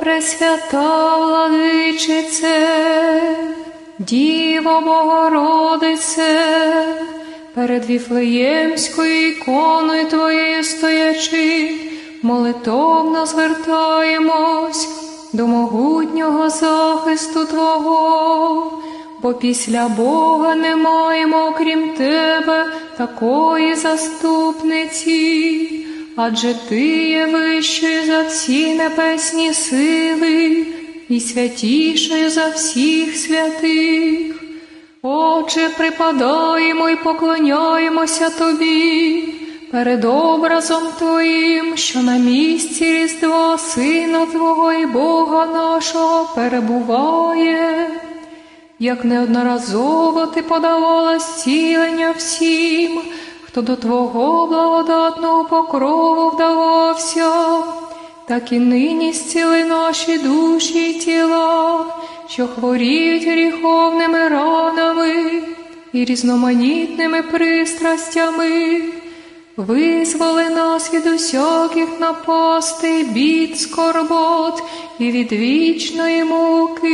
Пресвята владичице, Діво Богородице, перед Віфлеємською іконою Твоєю стоячи, молитовно звертаємось до могутнього захисту Твого, бо після Бога не маємо, окрім Тебе, такої заступниці, адже Ти є вищою за всі небесні сили і святішою за всіх святих. Отче, припадаємо і поклоняємося Тобі перед образом Твоїм, що на місці Різдва Сина Твого і Бога нашого перебуває, як неодноразово Ти подавала зцілення всім, хто до Твого благодатного покрову вдавався, так і нині зціли наші душі й тіла, що хворіють гріховними ранами і різноманітними пристрастями. Визволи нас від усяких напастей, бід, скорбот і від вічної муки,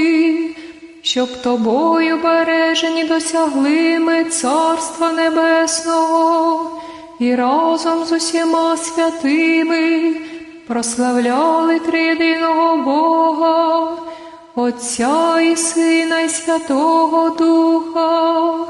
щоб тобою бережені досягли ми Царства Небесного і разом з усіма святими прославляли триєдиного Бога, Отця і Сина і Святого Духа.